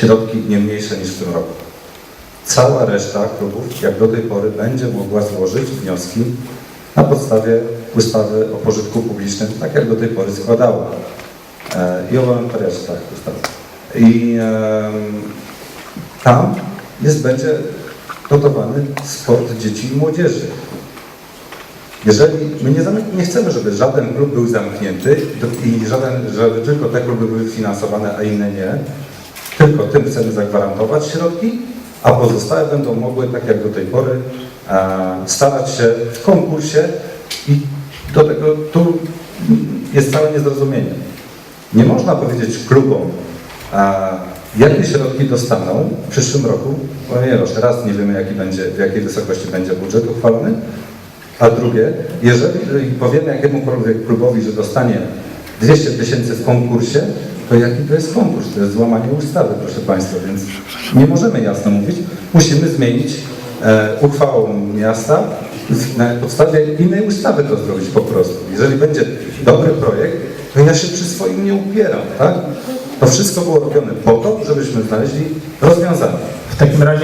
środki nie mniejsze niż w tym roku. Cała reszta klubów, jak do tej pory, będzie mogła złożyć wnioski na podstawie ustawy o pożytku publicznym, tak jak do tej pory składała. E, I o wolontariacie, tak, ustawa. I em, tam jest, będzie dotowany sport dzieci i młodzieży. Jeżeli my nie, nie chcemy, żeby żaden klub był zamknięty i żaden, żeby tylko te kluby były finansowane, a inne nie, tylko tym chcemy zagwarantować środki, a pozostałe będą mogły, tak jak do tej pory, e, starać się w konkursie i do tego tu jest całe niezrozumienie. Nie można powiedzieć klubom, jakie środki dostaną w przyszłym roku, ponieważ raz nie wiemy, jaki będzie, w jakiej wysokości będzie budżet uchwalony, a drugie, jeżeli powiemy jakiemukolwiek klubowi, że dostanie 200 tysięcy w konkursie, to jaki to jest konkurs? To jest złamanie ustawy, proszę Państwa, więc nie możemy jasno mówić. Musimy zmienić e, uchwałą miasta na podstawie innej ustawy to zrobić po prostu. Jeżeli będzie dobry projekt, to ja się przy swoim nie upieram, tak? To wszystko było robione po to, żebyśmy znaleźli rozwiązanie. W takim razie